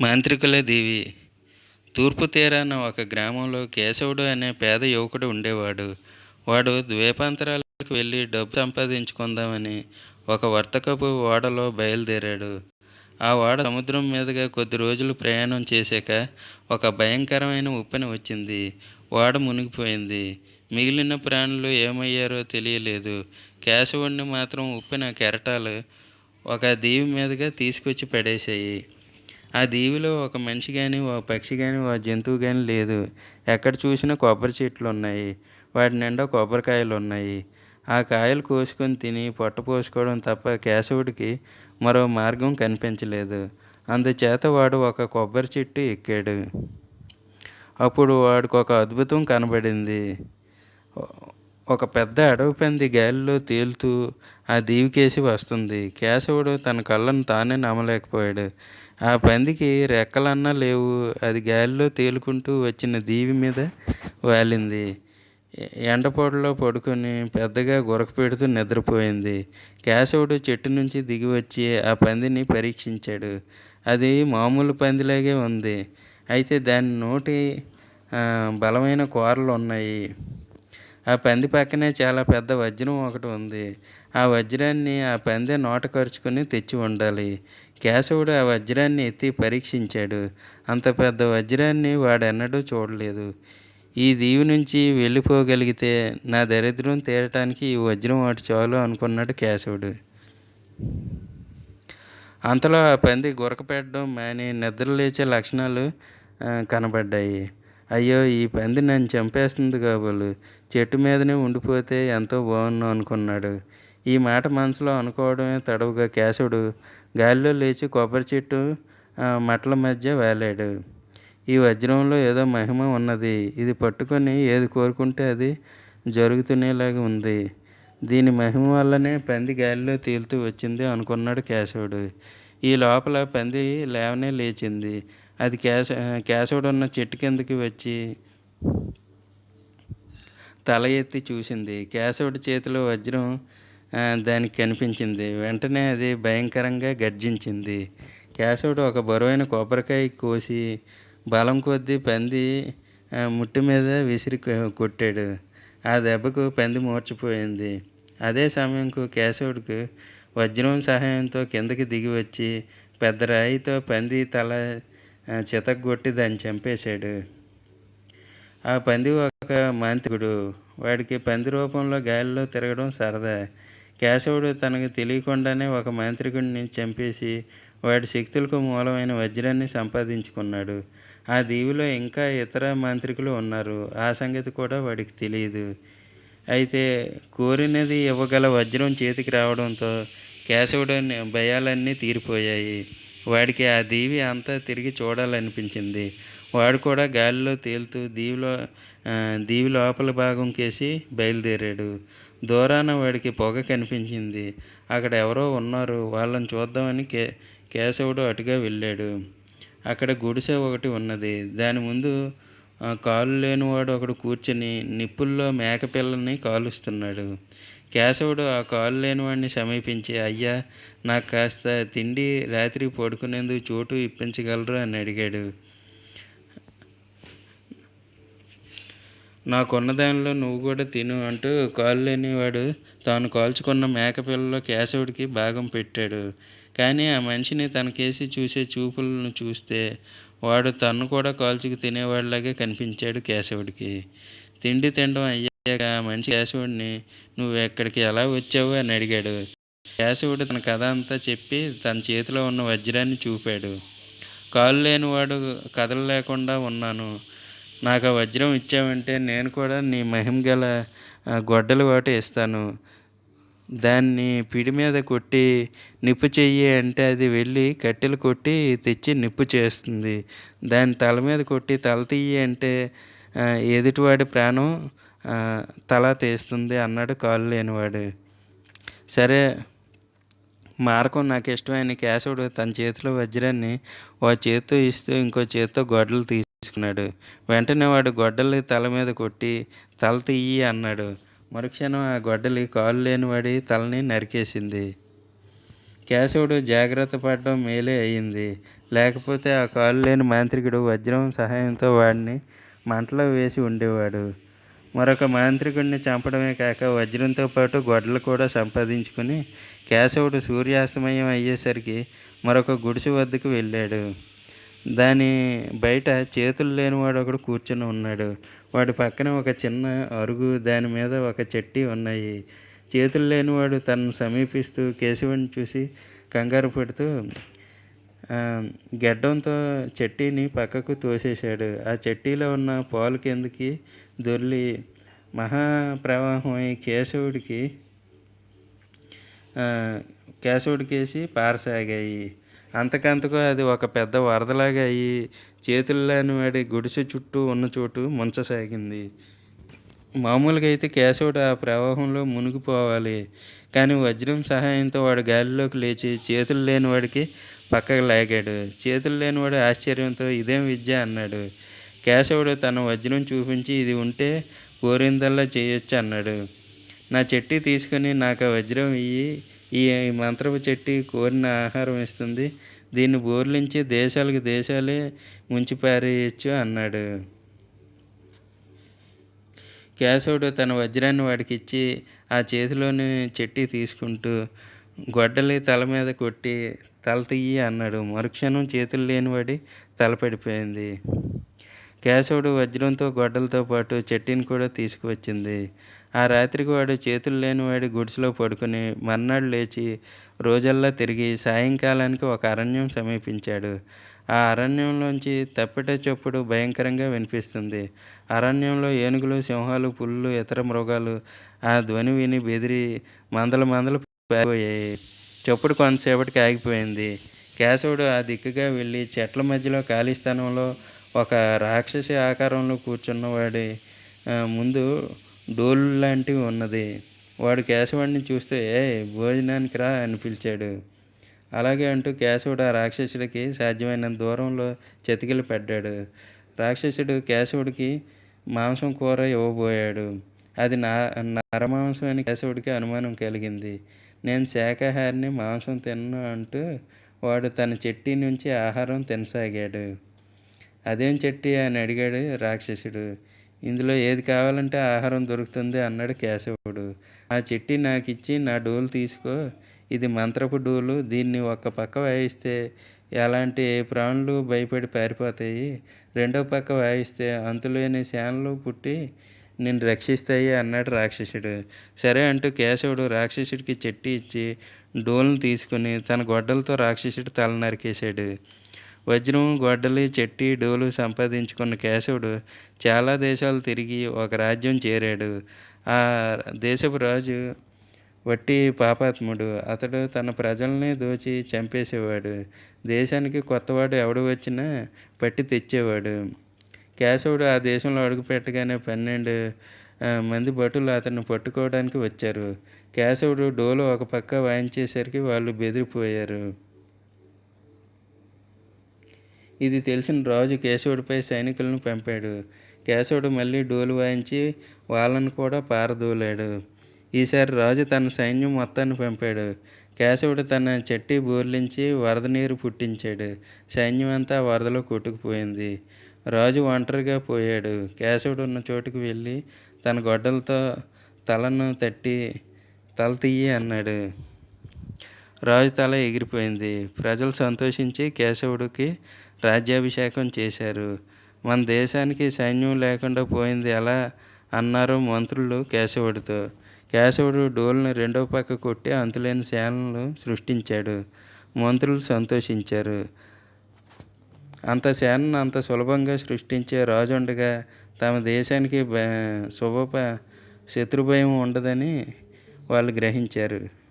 మాంత్రికుల దేవి. తూర్పు తీరాన ఒక గ్రామంలో కేశవుడు అనే పేద యువకుడు ఉండేవాడు. వాడు ద్వీపాంతరాలకు వెళ్ళి డబ్బు సంపాదించుకుందామని ఒక వర్తకపు ఓడలో బయలుదేరాడు. ఆ ఓడ సముద్రం మీదుగా కొద్ది రోజులు ప్రయాణం చేశాక ఒక భయంకరమైన ఉప్పెన వచ్చింది. ఓడ మునిగిపోయింది. మిగిలిన ప్రాణులు ఏమయ్యారో తెలియలేదు. కేశవుడిని మాత్రం ఉప్పెన కెరటాలు ఒక దీవి మీదుగా తీసుకొచ్చి పడేశాయి. ఆ దీవిలో ఒక మనిషి కానీ ఓ పక్షి కానీ ఓ జంతువు కానీ లేదు. ఎక్కడ చూసినా కొబ్బరి చెట్లు ఉన్నాయి. వాటి నిండా కొబ్బరికాయలు ఉన్నాయి. ఆ కాయలు కోసుకొని తిని పొట్ట పోసుకోవడం తప్ప కేశవుడికి మరో మార్గం కనిపించలేదు. అందుచేత వాడు ఒక కొబ్బరి చెట్టు ఎక్కాడు. అప్పుడు వాడికి ఒక అద్భుతం కనబడింది. ఒక పెద్ద అడవి పంది గాలిలో తేలుతూ ఆ దీవికేసి వస్తుంది. కేశవుడు తన కళ్ళను తానే నమ్మలేకపోయాడు. ఆ పందికి రెక్కలన్నా లేవు. అది గాలిలో తేలుకుంటూ వచ్చిన దీవి మీద వాలింది. ఎండపొడలో పడుకొని పెద్దగా గురక పెడుతూ నిద్రపోయింది. కేశవుడు చెట్టు నుంచి దిగి వచ్చి ఆ పందిని పరీక్షించాడు. అది మామూలు పందిలాగే ఉంది. అయితే దాని నోటి బలమైన కూరలు ఉన్నాయి. ఆ పంది పక్కనే చాలా పెద్ద వజ్రం ఒకటి ఉంది. ఆ వజ్రాన్ని ఆ పంది నోట ఖర్చుకొని తెచ్చి ఉండాలి. కేశవుడు ఆ వజ్రాన్ని ఎత్తి పరీక్షించాడు. అంత పెద్ద వజ్రాన్ని వాడెన్నడూ చూడలేదు. ఈ దీవి నుంచి వెళ్ళిపోగలిగితే నా దరిద్రం తీరటానికి ఈ వజ్రం వాటి చాలు అనుకున్నాడు కేశవుడు. అంతలో ఆ పంది గురకపెట్టడం మాని నిద్ర లేచే లక్షణాలు కనబడ్డాయి. అయ్యో ఈ పంది నన్ను చంపేస్తుంది కాబోలు. చెట్టు మీదనే ఉండిపోతే ఎంతో బాగున్నాను అనుకున్నాడు. ఈ మాట మనసులో అనుకోవడమే తడవుగా కేశవుడు. గాలిలో లేచి కొబ్బరి చెట్టు మట్టల మధ్య వేలాడు. ఈ వజ్రంలో ఏదో మహిమ ఉన్నది. ఇది పట్టుకొని ఏది కోరుకుంటే అది జరుగుతునేలాగా ఉంది. దీని మహిమ వల్లనే పంది గాలిలో తేలుతూ వచ్చింది అనుకున్నాడు కేశవుడు. ఈ లోపల పంది లేవనే లేచింది. అది కేశ కేశవుడు ఉన్న చెట్టు కిందకి వచ్చి తల ఎత్తి చూసింది. కేశవుడి చేతిలో వజ్రం దానికి కనిపించింది. వెంటనే అది భయంకరంగా గర్జించింది. కేశవుడు ఒక బరువైన కొబ్బరికాయ కోసి బలం కొద్దీ పంది ముట్టి మీద విసిరి కొట్టాడు. ఆ దెబ్బకు పంది మూర్చిపోయింది. అదే సమయంకు కేశవుడికి వజ్రం సహాయంతో కిందకి దిగి వచ్చి పెద్ద రాయితో పంది తల చితగొట్టి దాన్ని చంపేశాడు. ఆ పంది ఒక మాంత్రికుడు. వాడికి పంది రూపంలో గాలిలో తిరగడం సరదా. కేశవుడు తనకు తెలియకుండానే ఒక మాంత్రికుడిని చంపేసి వాడి శక్తులకు మూలమైన వజ్రాన్ని సంపాదించుకున్నాడు. ఆ దీవిలో ఇంకా ఇతర మాంత్రికులు ఉన్నారు. ఆ సంగతి కూడా వాడికి తెలియదు. అయితే కోరినది ఇవ్వగల వజ్రం చేతికి రావడంతో కేశవుడు భయాలన్నీ తీరిపోయాయి. వాడికి ఆ దీవి అంతా తిరిగి చూడాలనిపించింది. వాడు కూడా గాలిలో తేలుతూ దీవిలో దీవి లోపల భాగం కేసి బయలుదేరాడు. దూరాన వాడికి పొగ కనిపించింది. అక్కడ ఎవరో ఉన్నారు. వాళ్ళని చూద్దామని కే కేశవుడు అటుగా వెళ్ళాడు. అక్కడ గుడిసె ఒకటి ఉన్నది. దాని ముందు కాలు లేనివాడు ఒకడు కూర్చొని నిప్పుల్లో మేకపిల్లని కాలుస్తున్నాడు. కేశవుడు ఆ కాలు లేనివాడిని సమీపించి అయ్యా నాకు కాస్త తిండి రాత్రి పడుకునేందుకు చోటు ఇప్పించగలరు? అని అడిగాడు. నాకున్న దానిలో నువ్వు కూడా తిను అంటూ కాలు లేనివాడు తాను కాల్చుకున్న మేకపిల్లలో కేశవుడికి భాగం పెట్టాడు. కానీ ఆ మనిషిని తనకేసి చూసే చూపులను చూస్తే వాడు తను కూడా కాల్చుకు తినేవాడిలాగే కనిపించాడు కేశవుడికి. తిండి తినడం అయ్యాక ఆ మనిషి కేశవుడిని నువ్వు ఎక్కడికి ఎలా వచ్చావు? అని అడిగాడు. కేశవుడు తన కథ అంతా చెప్పి తన చేతిలో ఉన్న వజ్రాన్ని చూపాడు. కాలు లేనివాడు కథలు లేకుండా ఉన్నాను. నాకు ఆ వజ్రం ఇచ్చావంటే నేను కూడా నీ మహిమ గల గొడ్డలి వాటి ఇస్తాను దాన్ని పిడి మీద కొట్టి నిప్పు చెయ్యి అంటే అది వెళ్ళి కట్టెలు కొట్టి తెచ్చి నిప్పు చేస్తుంది. దాని తల మీద కొట్టి తల తీయి అంటే ఎదుటివాడి ప్రాణం తల తీస్తుంది అన్నాడు కాలు లేనివాడు. సరే మార్కం నాకు ఇష్టమైన కేశవుడు తన చేతిలో వజ్రాన్ని ఓ చేత్తో ఇస్తూ ఇంకో చేత్తో గొడ్డలు తీసుకున్నాడు వెంటనే వాడు గొడ్డలి తల మీద కొట్టి తల తీయి అన్నాడు. మరుక్షణం ఆ గొడ్డలి కాలు లేని వాడి తలని నరికేసింది. కేశవుడు జాగ్రత్త పడడం మేలే అయింది. లేకపోతే ఆ కాలు లేని మాంత్రికుడు వజ్రం సహాయంతో వాడిని మంటలో వేసి ఉండేవాడు. మరొక మాంత్రికుడిని చంపడమే కాక వజ్రంతో పాటు గొడ్డలు కూడా సంపాదించుకుని కేశవుడు సూర్యాస్తమయం అయ్యేసరికి మరొక గుడిసె వద్దకు వెళ్ళాడు. దాని బయట చేతులు లేనివాడు ఒకడు కూర్చొని ఉన్నాడు. వాడి పక్కన ఒక చిన్న అరుగు దాని మీద ఒక చెట్టి ఉన్నాయి. చేతులు లేనివాడు తనను సమీపిస్తూ కేశవుని చూసి కంగారు పడుతూ గెడ్డంతో చెట్టిని పక్కకు తోసేశాడు. ఆ చెట్టిలో ఉన్న పాలు కిందకి దొర్లి మహాప్రవాహమై కేశవుడికి కేశవుడికేసి పారసాగాయి. అంతకంతకు అది ఒక పెద్ద వరదలాగా అయ్యి చేతుల్లోని వాడి గుడిసె చుట్టూ ఉన్న చోటు ముంచసాగింది. మామూలుగా అయితే కేశవుడు ఆ ప్రవాహంలో మునిగిపోవాలి. కానీ వజ్రం సహాయంతో వాడు గాలిలోకి లేచి చేతులు లేని వాడికి పక్కకు లాగాడు. చేతులు లేనివాడు ఆశ్చర్యంతో ఇదేం విద్య అన్నాడు. కేశవుడు తన వజ్రం చూపించి ఇది ఉంటే కోరిందల్లా చేయొచ్చు అన్నాడు. నా చెట్టి తీసుకుని నాకు ఆ వజ్రం ఇయ్యి ఈ మంత్రపు చెట్టి కోరిన ఆహారం ఇస్తుంది. దీన్ని బోర్లించి దేశాలకు దేశాలే ముంచిపారేయచ్చు అన్నాడు. కేశవుడు తన వజ్రాన్ని వాడికి ఇచ్చి ఆ చేతిలోని చెట్టి తీసుకుంటూ గొడ్డలి తల మీద కొట్టి తల తీయి అన్నాడు. మరుక్షణం చేతులు లేనివాడి తల పడిపోయింది. కేశవుడు వజ్రంతో గొడ్డలతో పాటు చెట్టిని కూడా తీసుకువచ్చింది. ఆ రాత్రికి వాడు చేతులు లేనివాడు గుడిసెలో పడుకుని మర్నాడు లేచి రోజల్లా తిరిగి సాయంకాలానికి ఒక అరణ్యం సమీపించాడు. ఆ అరణ్యంలోంచి తప్పిట చప్పుడు భయంకరంగా వినిపిస్తుంది. అరణ్యంలో ఏనుగులు సింహాలు పుల్లు ఇతర మృగాలు ఆ ధ్వని విని బెదిరి మందల మందలు పోయాయి చప్పుడు కొంతసేపటికి ఆగిపోయింది. కేశవుడు ఆ దిక్కుగా వెళ్ళి చెట్ల మధ్యలో ఖాళీ స్థానంలో ఒక రాక్షసి ఆకారంలో కూర్చున్నవాడి ముందు డోలు లాంటివి ఉన్నది. వాడు కేశవుడిని చూస్తే ఏ భోజనానికి రా అని పిలిచాడు. అలాగే అంటూ కేశవుడు ఆ రాక్షసుడికి సాధ్యమైనంత దూరంలో చతికిలు పెట్టాడు రాక్షసుడు కేశవుడికి మాంసం కూర ఇవ్వబోయాడు. అది నా నరమాంసం అని కేశవుడికి అనుమానం కలిగింది. నేను శాకాహారిని మాంసం తిన్ను అంటూ వాడు తన చెట్టి నుంచి ఆహారం తినసాగాడు. అదేం చెట్టి అని అడిగాడు రాక్షసుడు. ఇందులో ఏది కావాలంటే ఆహారం దొరుకుతుంది అన్నాడు కేశవుడు. ఆ చెట్టి నాకు ఇచ్చి నా డోలు తీసుకో. ఇది మంత్రపు డోలు. దీన్ని ఒక్క పక్క వాయిస్తే ఎలాంటి ప్రాణులు భయపడి పారిపోతాయి? రెండో పక్క వాయిస్తే అంతులేని శానలు పుట్టి నేను రక్షిస్తాయి అన్నాడు రాక్షసుడు. సరే అంటూ కేశవుడు రాక్షసుడికి చెట్టి ఇచ్చి డోల్ని తీసుకుని తన గొడ్డలతో రాక్షసుడు తల నరికేశాడు. వజ్రం గొడ్డలి చెట్టి డోలు సంపాదించుకున్న కేశవుడు చాలా దేశాలు తిరిగి ఒక రాజ్యం చేరాడు. ఆ దేశపు రాజు వట్టి పాపాత్ముడు. అతడు తన ప్రజల్ని దోచి చంపేసేవాడు. దేశానికి కొత్తవాడు ఎవడు వచ్చినా పట్టి తెచ్చేవాడు. కేశవుడు ఆ దేశంలో అడుగుపెట్టగానే పన్నెండు మంది భటులు అతన్ని పట్టుకోవడానికి వచ్చారు. కేశవుడు డోలు ఒక పక్క వాయించేసరికి వాళ్ళు బెదిరిపోయారు. ఇది తెలిసిన రాజు కేశవుడిపై సైనికులను పంపాడు. కేశవుడు మళ్ళీ డోలు వాయించి వాళ్ళను కూడా పారదోలాడు. ఈసారి రాజు తన సైన్యం మొత్తాన్ని పంపాడు. కేశవుడు తన చెట్టి బోర్లించి వరద నీరు పుట్టించాడు. సైన్యం అంతా వరదలో కొట్టుకుపోయింది. రాజు ఒంటరిగా పోయాడు. కేశవుడు ఉన్న చోటుకు వెళ్ళి తన గొడ్డలతో తలను తట్టి తల తీయి అన్నాడు. రాజు తల ఎగిరిపోయింది. ప్రజలు సంతోషించి కేశవుడికి రాజ్యాభిషేకం చేశారు. మన దేశానికి సైన్యం లేకుండా పోయింది ఎలా? అన్నారు మంత్రులు కేశవుడితో. కేశవుడు డోల్ని రెండో పక్క కొట్టి అంతులేని సేనలు సృష్టించాడు. మంత్రులు సంతోషించారు. అంత సేనను అంత సులభంగా సృష్టించే రాజుండగా తమ దేశానికి శుభ శత్రుభయం ఉండదని వాళ్ళు గ్రహించారు.